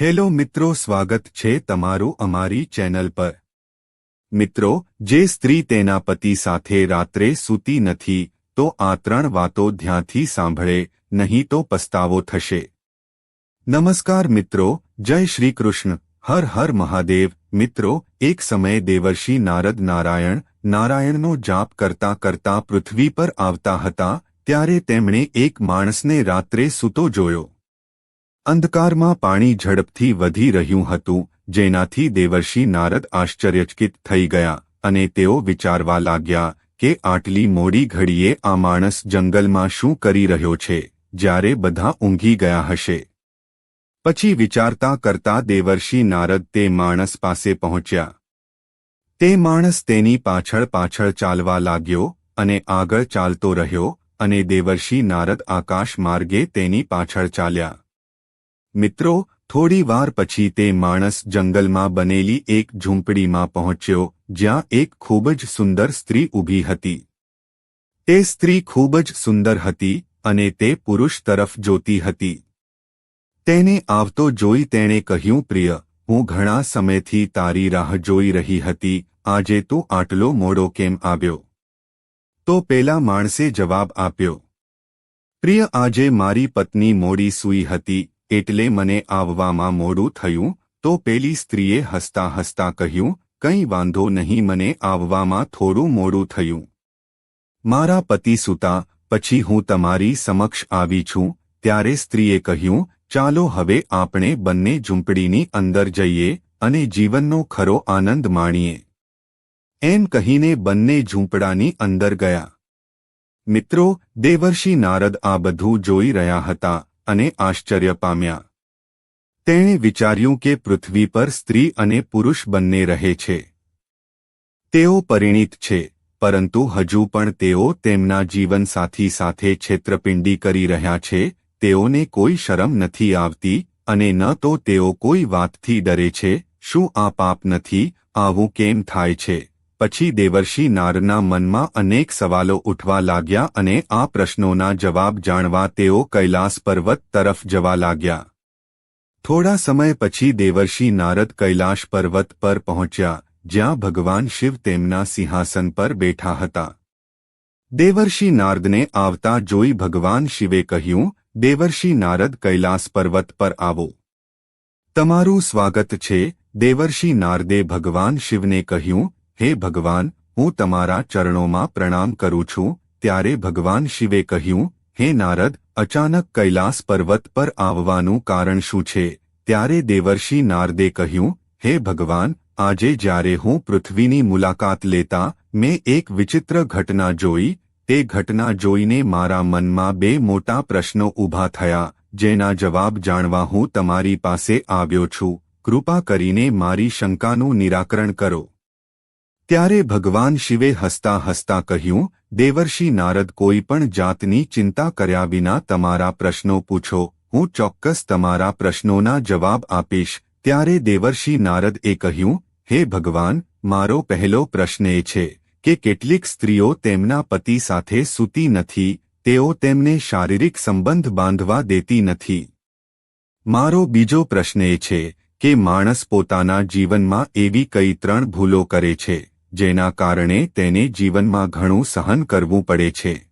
Hello મિત્રો, સ્વાગત છે તમારું અમારી ચેનલ પર. મિત્રો, જે સ્ત્રી તેના પતિ સાથે રાત્રે સૂતી નથી, તો આ ત્રણ વાતો ધ્યાનથી સાંભળે, નહીં તો પસ્તાવો થશે. નમસ્કાર મિત્રો, જય શ્રી કૃષ્ણ, હર હર મહાદેવ. મિત્રો, એક સમયે દેવર્ષિ નારદ નારાયણ, નારાયણનો જાપ કરતા કરતા પૃથ્વી પર આવતા હતા, ત્યારે તેમણે એક માણસને રાત્રે સૂતો જોયો. અંધકારમાં પાણી ઝડપથી વધી રહ્યું હતું, જેનાથી દેવર્ષિ નારદ આશ્ચર્યચકિત થઈ ગયા અને તેઓ વિચારવા લાગ્યા કે આટલી મોડી ઘડીએ આ માણસ જંગલમાં શું કરી રહ્યો છે, જ્યારે બધા ઊંઘી ગયા હશે. પછી વિચારતા કરતા દેવર્ષિ નારદ તે માણસ પાસે પહોંચ્યા. તે માણસ તેની પાછળ પાછળ ચાલવા લાગ્યો અને આગળ ચાલતો રહ્યો અને દેવર્ષિ નારદ આકાશ માર્ગે તેની પાછળ ચાલ્યા. મિત્રો, થોડી વાર પછી તે માણસ જંગલમાં બનેલી એક ઝૂંપડીમાં પહોંચ્યો, જ્યાં એક ખૂબ જ સુંદર સ્ત્રી ઊભી હતી. તે સ્ત્રી ખૂબ જ સુંદર હતી અને તે પુરુષ તરફ જોતી હતી. તેને આવતો જોઈ તેણે કહ્યું, પ્રિય, હું ઘણા સમયથી તારી રાહ જોઈ રહી હતી, આજે તું આટલો મોડો કેમ આવ્યો તો પેલા માણસે જવાબ આપ્યો, પ્રિય, આજે મારી પત્ની મોડી સૂઈ હતી એટલે મને આવવામાં મોડું થયું, તો પેલી સ્ત્રીએ હસતા હસતા કહ્યું, કંઈ વાંધો નહીં, મને આવવામાં થોડું મોડું થયું. મારા પતિ સૂતા, પછી હું તમારી સમક્ષ આવી છું. ત્યારે સ્ત્રીએ કહ્યું, ચાલો હવે આપણે બંને ઝૂંપડીની અંદર જઈએ અને જીવનનો ખરો આનંદ માણીએ. એમ કહીને બંને ઝૂંપડાની અંદર ગયા. મિત્રો, દેવર્ષિ નારદ આ બધું જોઈ રહ્યા હતા. અને આશ્ચર્ય પામ્યા. તેણે વિચાર્યું કે પૃથ્વી પર સ્ત્રી અને પુરુષ બંને રહે છે. તેઓ પરિણીત છે, પરંતુ હજુ પણ તેઓ તેમના જીવનસાથી સાથે છેત્રપિંડી કરી રહ્યા છે, તેઓને કોઈ શરમ નથી આવતી, અને ન તો તેઓ કોઈ વાતથી ડરે છે, શું આ પાપ નથી, આવું કેમ થાય છે? પછી દેવર્ષિ નારના મનમાં અનેક સવાલો ઉઠવા લાગ્યા અને આ પ્રશ્નોના જવાબ જાણવા તેઓ કૈલાસ પર્વત તરફ જવા લાગ્યા. થોડા સમય પછી દેવર્ષિ નારદ કૈલાશ પર્વત પર પહોંચ્યા, જ્યાં ભગવાન શિવ તેમના સિંહાસન પર બેઠા હતા. દેવર્ષિ નારદને આવતા જોઈ ભગવાન શિવે કહ્યું, દેવર્ષિ નારદ કૈલાસ પર્વત પર આવો. તમારું સ્વાગત છે, દેવર્ષિ નારદે ભગવાન શિવને કહ્યું હે ભગવાન, હું તમારા ચરણોમાં પ્રણામ કરું છું, ત્યારે ભગવાન શિવે કહ્યું, હે નારદ, અચાનક કૈલાસ પર્વત પર આવવાનું કારણ શું છે? ત્યારે દેવર્ષિ નારદે કહ્યું, હે ભગવાન, આજે જ્યારે હું પૃથ્વીની મુલાકાત લેતા મેં એક વિચિત્ર ઘટના જોઈ, તે ઘટના જોઈને મારા મનમાં બે મોટા પ્રશ્નો ઊભા થયા, જેના જવાબ જાણવા હું તમારી પાસે આવ્યો છું. કૃપા કરીને મારી શંકાનું નિરાકરણ કરો. ત્યારે ભગવાન શિવે હસતા હસતા કહ્યું, દેવર્ષિ નારદ કોઈ પણ જાતની ચિંતા કર્યા વિના તમારા પ્રશ્નો પૂછો, હું ચોક્કસ તમારા પ્રશ્નોના જવાબ આપીશ. ત્યારે દેવર્ષિ નારદ એ કહ્યું, હે ભગવાન, મારો પહેલો પ્રશ્ન એ છે કે કેટલીક સ્ત્રીઓ તેમના પતિ સાથે સૂતી નથી, તેઓ તેમને શારીરિક સંબંધ બાંધવા દેતી નથી. મારો બીજો પ્રશ્ન એ છે કે માણસ પોતાના જીવનમાં એવી કઈ ત્રણ ભૂલો કરે છે? જેના કારણે તેને જીવનમાં ઘણું સહન કરવું પડે છે.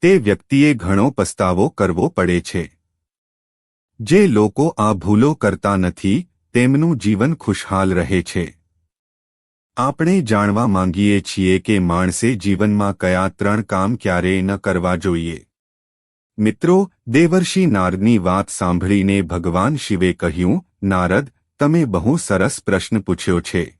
તે વ્યક્તિએ ઘણો પસ્તાવો કરવો પડે છે. જે લોકો આ ભૂલો કરતા નથી, તેમનું જીવન ખુશહાલ રહે છે. આપણે જાણવા માંગીએ છીએ કે માણસે જીવનમાં કયા ત્રણ કામ ક્યારેય ન કરવા જોઈએ. મિત્રો, દેવર્ષિ નારદની વાત સાંભળીને ભગવાન શિવે કહ્યું, નારદ, તમે બહુ સરસ પ્રશ્ન પૂછ્યો છે.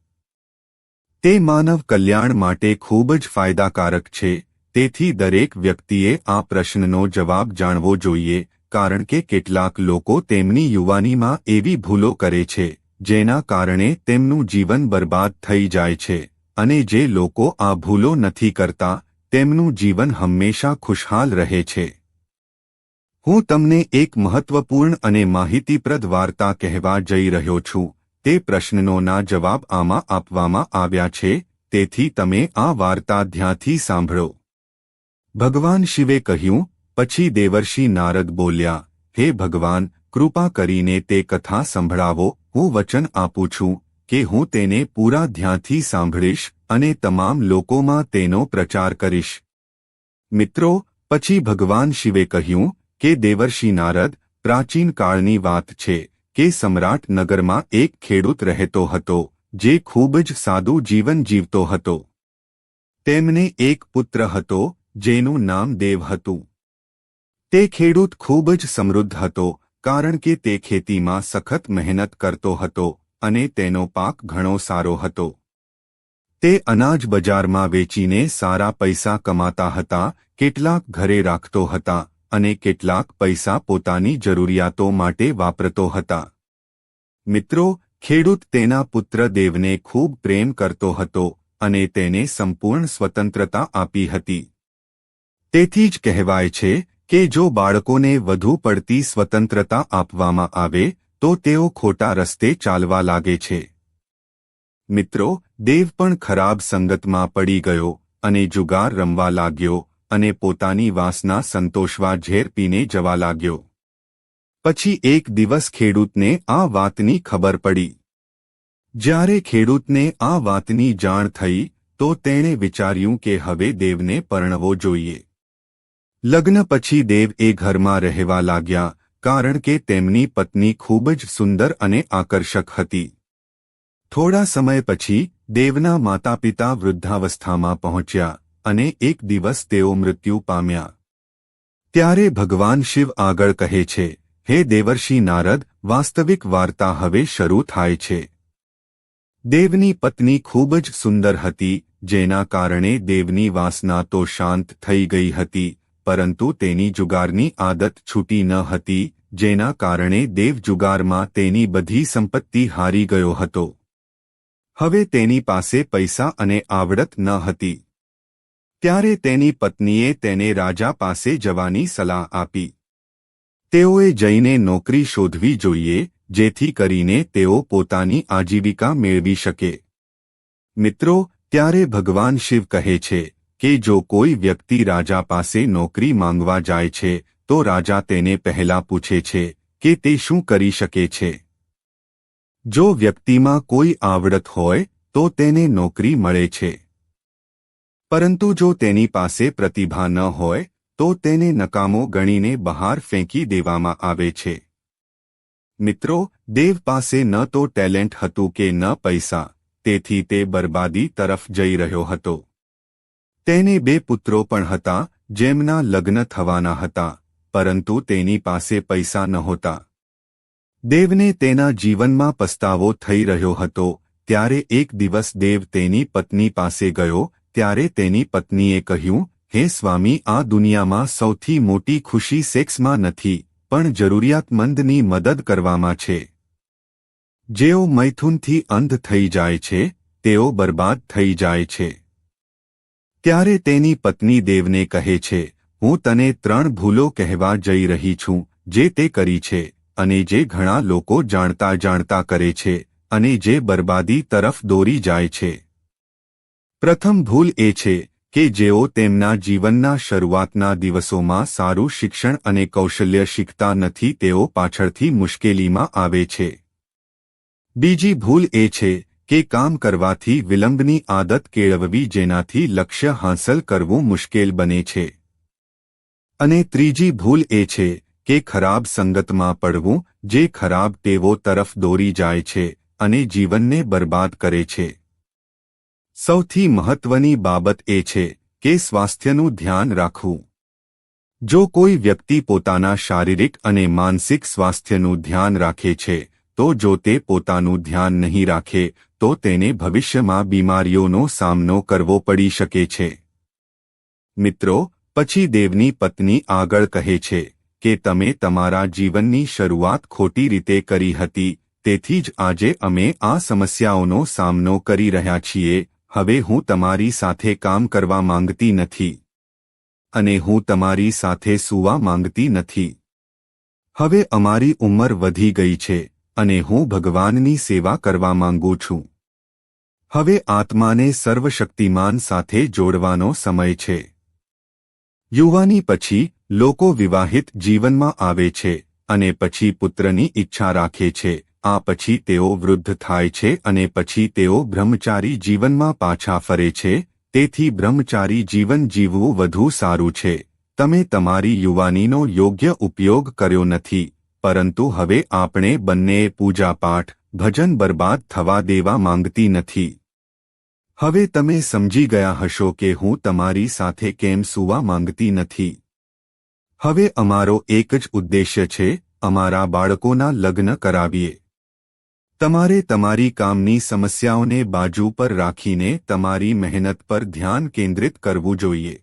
તે માનવ કલ્યાણ માટે ખૂબ જ ફાયદાકારક છે, તેથી દરેક વ્યક્તિએ આ પ્રશ્નનો જવાબ જાણવો જોઈએ, કારણ કે કેટલાક લોકો તેમની યુવાનીમાં એવી ભૂલો કરે છે, જેના કારણે તેમનું જીવન બરબાદ થઈ જાય છે, અને જે લોકો આ ભૂલો નથી કરતા, તેમનું જીવન હંમેશા ખુશહાલ રહે છે. હું તમને એક મહત્વપૂર્ણ અને માહિતીપ્રદ વાર્તા કહેવા જઈ રહ્યો છું તે પ્રશ્નોના જવાબ આમાં આપવામાં આવ્યા છે, તેથી તમે આ વાર્તા ધ્યાંથી સાંભળો. ભગવાન શિવે કહ્યું, પછી દેવર્ષિ નારદ બોલ્યા, હે ભગવાન, કૃપા કરીને તે કથા સંભળાવો, હું વચન આપું છું, કે હું તેને પૂરા ધ્યાંથી સાંભળીશ અને તમામ લોકોમાં તેનો પ્રચાર કરીશ. મિત્રો, પછી ભગવાન શિવે કહ્યું, કે દેવર્ષિ નારદ, પ્રાચીન કાળની વાત છે કે સમ્રાટ નગરમાં એક ખેડૂત રહેતો હતો, જે ખૂબ જ સાદું જીવન જીવતો હતો. તેમને એક પુત્ર હતો, જેનું નામ દેવ હતું. તે ખેડૂત ખૂબ જ સમૃદ્ધ હતો, કારણ કે તે ખેતીમાં સખત મહેનત કરતો હતો અને તેનો પાક ઘણો સારો હતો. તે અનાજ બજારમાં વેચીને સારા પૈસા કમાતા હતા, કેટલાક ઘરે રાખતો હતા અને કેટલાક પૈસા પોતાની જરૂરિયાતો માટે વાપરતો હતા. મિત્રો, ખેડૂત તેના પુત્ર દેવને ખૂબ પ્રેમ કરતો હતો અને તેને સંપૂર્ણ સ્વતંત્રતા આપી હતી. તેથી જ કહેવાય છે કે જો બાળકોને વધુ પડતી સ્વતંત્રતા આપવામાં આવે, તો તેઓ ખોટા રસ્તે ચાલવા લાગે છે. મિત્રો, દેવ પણ ખરાબ સંગતમાં પડી ગયો અને જુગાર રમવા લાગ્યો અને પોતાની વાસના સંતોષવા ઝેર પીને જવા લાગ્યો. પછી એક દિવસ ખેડૂતને આ વાતની ખબર પડી. જ્યારે ખેડૂતને આ વાતની જાણ થઈ, તો તેણે વિચાર્યું કે હવે દેવને પરણવો જોઈએ. લગ્ન પછી દેવ એ ઘરમાં રહેવા લાગ્યા, કારણ કે તેમની પત્ની ખૂબ જ સુંદર અને આકર્ષક હતી. થોડા સમય પછી દેવના માતાપિતા વૃદ્ધાવસ્થામાં પહોંચ્યા. અને એક દિવસ તેઓ મૃત્યુ પામ્યા. ત્યારે ભગવાન શિવ આગળ કહે છે, હે દેવર્ષિ નારદ, વાસ્તવિક વાર્તા હવે શરૂ થાય છે. દેવની પત્ની ખૂબ જ સુંદર હતી, જેના કારણે દેવની વાસના તો શાંત થઈ ગઈ હતી, પરંતુ તેની જુગારની આદત છૂટી ન હતી, જેના કારણે દેવ જુગારમાં તેની બધી સંપત્તિ હારી ગયો હતો. હવે તેની પાસે પૈસા અને આવડત ન હતી. ત્યારે તેની પત્નીએ તેને રાજા પાસે જવાની સલાહ આપી. તેઓએ જઈને નોકરી શોધવી જોઈએ, જેથી કરીને તેઓ પોતાની આજીવિકા મેળવી શકે. મિત્રો, ત્યારે ભગવાન શિવ કહે છે કે જો કોઈ વ્યક્તિ રાજા પાસે નોકરી માંગવા જાય છે, તો રાજા તેને પહેલા પૂછે છે કે તે શું કરી શકે છે. જો વ્યક્તિમાં કોઈ આવડત હોય, તો તેને નોકરી મળે છે. પરંતુ જો તેની પાસે પ્રતિભા ન હોય, તો તેને નકામો ગણીને બહાર ફેંકી દેવામાં આવે છે. મિત્રો, દેવ પાસે ન તો ટેલેન્ટ હતું કે ન પૈસા, તેથી તે બરબાદી તરફ જઈ રહ્યો હતો. તેને બે પુત્રો પણ હતા, જેમના લગ્ન થવાના હતા, પરંતુ તેની પાસે પૈસા નહોતા. દેવને તેના જીવનમાં પસ્તાવો થઈ રહ્યો હતો, ત્યારે એક દિવસ દેવ તેની પત્ની પાસે ગયો ત્યારે તેની પત્નીએ કહ્યું, હે સ્વામી, આ દુનિયામાં સૌથી મોટી ખુશી સેક્સમાં નથી, પણ જરૂરિયાતમંદની મદદ કરવામાં છે. જેઓ મૈથુનથી અંધ થઈ જાય છે, તેઓ બરબાદ થઈ જાય છે. ત્યારે તેની પત્ની દેવને કહે છે, હું તને ત્રણ ભૂલો કહેવા જઈ રહી છું, જે તે કરી છે, અને જે ઘણા લોકો જાણતા જાણતા કરે છે, અને જે બરબાદી તરફ દોરી જાય છે. પ્રથમ ભૂલ એ છે કે જેઓ તેમના જીવનના શરૂઆતના દિવસોમાં સારું શિક્ષણ અને કૌશલ્ય શીખતા નથી, તેઓ પાછળથી મુશ્કેલીમાં આવે છે. બીજી ભૂલ એ છે કે કામ કરવાથી વિલંબની આદત કેળવવી જેનાથી લક્ષ્ય હાંસલ કરવું મુશ્કેલ બને છે. અને ત્રીજી ભૂલ એ છે કે ખરાબ સંગતમાં પડવું, જે ખરાબ ટેવો તરફ દોરી જાય છે અને જીવનને બરબાદ કરે છે. સૌથી મહત્વની બાબત એ છે કે સ્વાસ્થ્યનું ધ્યાન રાખવું. જો કોઈ વ્યક્તિ પોતાના શારીરિક અને માનસિક સ્વાસ્થ્યનું ધ્યાન રાખે છે, તો જો તે પોતાનું ધ્યાન નહીં રાખે, તો તેને ભવિષ્યમાં બીમારીઓનો સામનો કરવો પડી શકે છે. મિત્રો, પછી દેવની પત્ની આગળ કહે છે કે, તમે તમારા જીવનની શરૂઆત ખોટી રીતે કરી હતી, તેથી જ આજે અમે આ સમસ્યાઓનો સામનો કરી રહ્યા છીએ હવે હું તમારી સાથે કામ કરવા માંગતી નથી. અને હું તમારી સાથે સૂવા માંગતી નથી. હવે અમારી ઉંમર વધી ગઈ છે, અને હું ભગવાનની સેવા કરવા માંગુ છું. હવે આત્માને સર્વશક્તિમાન સાથે જોડવાનો સમય છે. યુવાની પછી, લોકો વિવાહિત જીવનમાં આવે છે, અને પછી પુત્રની ઈચ્છા રાખે છે આ પછી તેઓ વૃદ્ધ થાય છે અને પછી તેઓ બ્રહ્મચારી જીવનમાં પાછા ફરે છે, તેથી બ્રહ્મચારી જીવન જીવવું વધુ સારું છે. તમે તમારી યુવાનીનો યોગ્ય ઉપયોગ કર્યો નથી, પરંતુ હવે આપણે બંનેએ પૂજાપાઠ, ભજન બરબાદ થવા દેવા માંગતી નથી. હવે તમે સમજી ગયા હશો કે હું તમારી સાથે કેમ સૂવા માંગતી નથી. હવે અમારો એક જ ઉદ્દેશ્ય છે, અમારા બાળકોના લગ્ન કરાવીએ. તમારે તમારી કામની સમસ્યાઓને બાજુ પર રાખીને તમારી મહેનત પર ધ્યાન કેન્દ્રિત કરવું જોઈએ.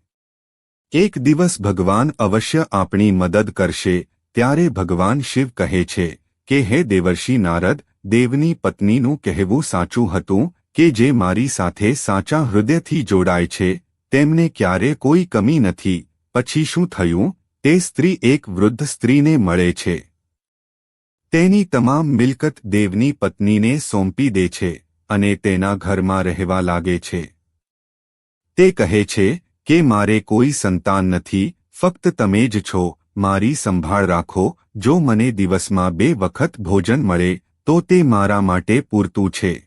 એક દિવસ ભગવાન અવશ્ય આપણી મદદ કરશે, ત્યારે ભગવાન શિવ કહે છે કે, હે દેવર્ષિ નારદ, દેવની પત્નીનું કહેવું સાચું હતું કે, જે મારી સાથે સાચા હૃદયથી જોડાય છે, તેમને ક્યારે કોઈ કમી નથી, પછી શું થયું? તે સ્ત્રી એક વૃદ્ધ સ્ત્રીને મળે છે. તેની તમામ મિલકત દેવની પત્નીને સોંપી દે છે અને તેના ઘરમાં રહેવા લાગે છે. તે કહે છે કે, મારે કોઈ સંતાન નથી, ફક્ત તમે જ છો, મારી સંભાળ રાખો, જો મને દિવસમાં બે વખત ભોજન મળે, તો તે મારા માટે પૂરતું છે.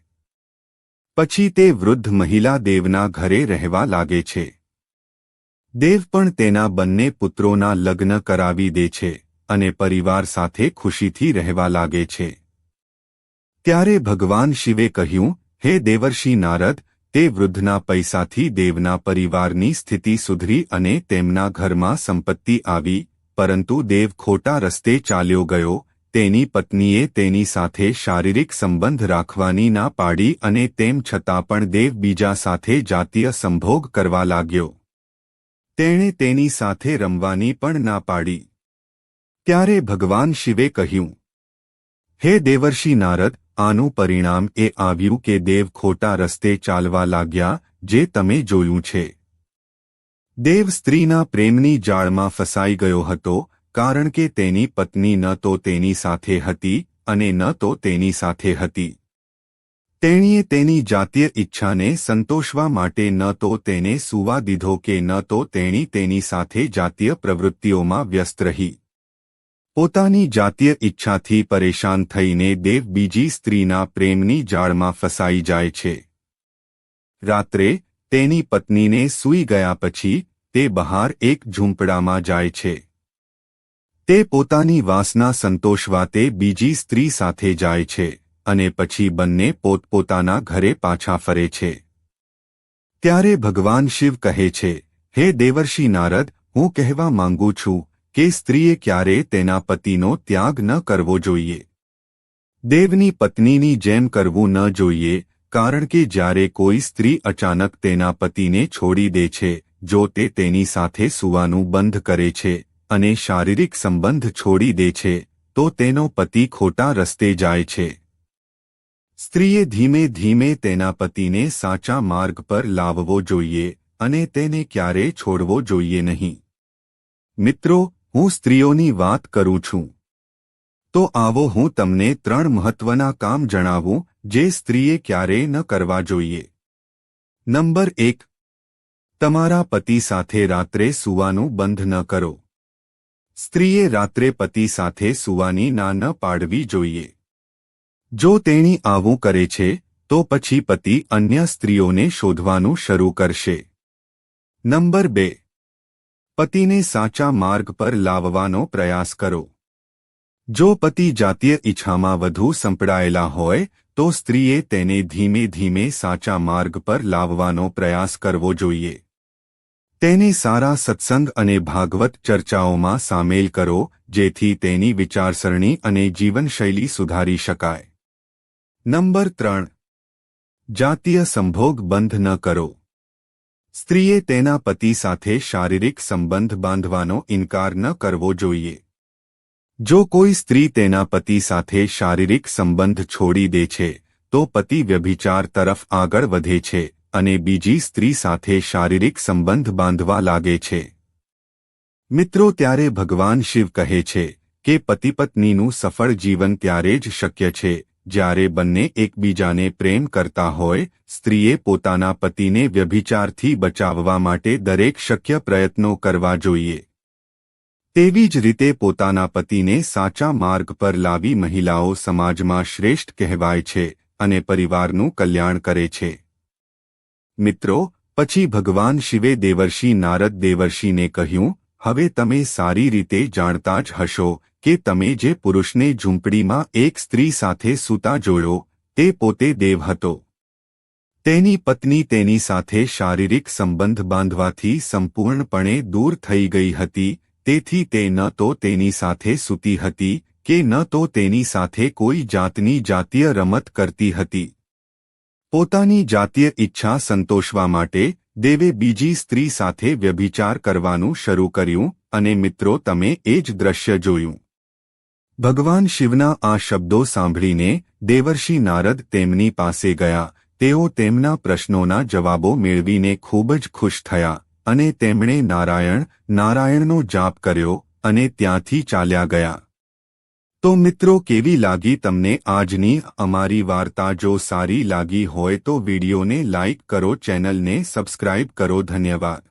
પછી તે વૃદ્ધ મહિલા દેવના ઘરે રહેવા લાગે છે. દેવ પણ તેના બંને પુત્રોના લગ્ન કરાવી દે છે. અને પરિવાર સાથે ખુશીથી રહેવા લાગે છે. ત્યારે ભગવાન શિવે કહ્યું, હે દેવર્ષિ નારદ, તે વૃદ્ધના પૈસાથી દેવના પરિવારની સ્થિતિ સુધરી અને તેમના ઘરમાં સંપત્તિ આવી, પરંતુ દેવ ખોટા રસ્તે ચાલ્યો ગયો, તેની પત્નીએ તેની સાથે શારીરિક સંબંધ રાખવાની ના પાડી અને તેમ છતાં પણ દેવ બીજા સાથે જાતીય સંભોગ કરવા લાગ્યો. તેણે તેની સાથે રમવાની પણ ના પાડી. ત્યારે ભગવાન શિવે કહ્યું, હે દેવર્ષિ નારદ, આનું પરિણામ એ આવ્યું કે દેવ ખોટા રસ્તે ચાલવા લાગ્યા, જે તમે જોયું છે. દેવ સ્ત્રીના પ્રેમની જાળમાં ફસાઈ ગયો હતો, કારણ કે તેની પત્ની ન તો તેની સાથે હતી અને ન તો તેની સાથે હતી. તેણીએ તેની જાતીય ઈચ્છાને સંતોષવા માટે ન તો તેને સુવા દીધો કે ન તો તેણી તેની સાથે જાતીય પ્રવૃત્તિઓમાં વ્યસ્ત રહી. પોતાની જાતીય ઈચ્છાથી પરેશાન થઈને દેવ બીજી સ્ત્રીના પ્રેમની જાળમાં ફસાઈ જાય છે. રાત્રે તેની પત્નીને સૂઈ ગયા પછી તે બહાર એક ઝૂંપડામાં જાય છે. તે પોતાની વાસના સંતોષવા તે બીજી સ્ત્રી સાથે જાય છે અને પછી બંને પોતપોતાના ઘરે પાછા ફરે છે. ત્યારે ભગવાન શિવ કહે છે, હે દેવર્ષિ નારદ, હું કહેવા માંગુ છું કે સ્ત્રીએ ક્યારે તેના પતિનો ત્યાગ ન કરવો જોઈએ. દેવની પત્નીની જેમ કરવું ન જોઈએ, કારણ કે જ્યારે કોઈ સ્ત્રી અચાનક તેના પતિને છોડી દે છે, જો તે તેની સાથે સૂવાનું બંધ કરે છે અને શારીરિક સંબંધ છોડી દે છે, તો તેનો પતિ ખોટા રસ્તે જાય છે. સ્ત્રીએ ધીમે ધીમે તેના પતિને સાચા માર્ગ પર લાવવો જોઈએ અને તેને ક્યારે છોડવો જોઈએ નહીં. મિત્રો હું સ્ત્રીઓની વાત કરું છું. તો આવો હું તમને ત્રણ મહત્વના કામ જણાવું, જે સ્ત્રીએ ક્યારેય ન કરવા જોઈએ. નંબર એક. તમારા પતિ સાથે રાત્રે સૂવાનું બંધ ન કરો. સ્ત્રીએ રાત્રે પતિ સાથે સૂવાની ના ન પાડવી જોઈએ. જો તેણી આવું કરે છે, તો પછી પતિ અન્ય સ્ત્રીઓને શોધવાનું શરૂ કરશે. નંબર બે. પતિને સાચા માર્ગ પર લાવવાનો પ્રયાસ કરો. જો પતિ જાતીય ઈચ્છામાં વધુ સંપડાયેલા હોય, તો સ્ત્રીએ તેને ધીમે ધીમે સાચા માર્ગ પર લાવવાનો પ્રયાસ કરવો જોઈએ. તેને સારા સત્સંગ અને ભાગવત ચર્ચાઓમાં સામેલ કરો, જેથી તેની વિચારસરણી અને જીવનશૈલી સુધારી શકાય. નંબર ત્રણ. જાતીય સંભોગ બંધ ન કરો. સ્ત્રીએ તેના પતિ સાથે શારીરિક સંબંધ બાંધવાનો ઇનકાર ન કરવો જોઈએ. જો કોઈ સ્ત્રી તેના પતિ સાથે શારીરિક સંબંધ છોડી દે છે, તો પતિ વ્યભિચાર તરફ આગળ વધે છે અને બીજી સ્ત્રી સાથે શારીરિક સંબંધ બાંધવા લાગે છે. મિત્રો ત્યારે ભગવાન શિવ કહે છે કે પતિપત્નીનું સફળ જીવન ત્યારે જ શક્ય છે જ્યારે બંને એકબીજાને પ્રેમ કરતા હોય, સ્ત્રીએ પોતાના પતિને વ્યભિચારથી બચાવવા માટે દરેક શક્ય પ્રયત્નો કરવા જોઈએ. તેવી જ રીતે પોતાના પતિને સાચા માર્ગ પર લાવી મહિલાઓ સમાજમાં શ્રેષ્ઠ કહેવાય છે અને પરિવારનું કલ્યાણ કરે છે. મિત્રો, પછી ભગવાન શિવે દેવર્ષિ નારદ દેવર્ષિને કહ્યું, હવે તમે સારી રીતે જાણતા જ હશો કે તમે જે પુરુષને ઝૂંપડીમાં એક સ્ત્રી સાથે સૂતા જોયો, તે પોતે દેવ હતો. તેની પત્ની તેની સાથે શારીરિક સંબંધ બાંધવાથી સંપૂર્ણપણે દૂર થઈ ગઈ હતી, તેથી તે ન તો તેની સાથે સૂતી હતી, કે ન તો તેની સાથે કોઈ જાતની જાતીય રમત કરતી હતી. પોતાની જાતીય ઈચ્છા સંતોષવા માટે, દેવે બીજી સ્ત્રી સાથે વ્યભિચાર કરવાનું શરૂ કર્યું, અને મિત્રો તમે એ જ દ્રશ્ય જોયું. ભગવાન શિવના આ શબ્દો સાંભળીને દેવર્ષિ નારદ તેમની પાસે ગયા. તેઓ તેમના પ્રશ્નોના જવાબો મેળવીને ખૂબ જ ખુશ થયા અને તેમણે નારાયણ, નારાયણનો જાપ કર્યો અને ત્યાંથી ચાલ્યા ગયા. તો મિત્રો કેવી લાગી તમને આજની અમારી વાર્તા? જો સારી લાગી હોય તો વિડીયોને લાઇક કરો, ચેનલને સબસ્ક્રાઇબ કરો. ધન્યવાદ.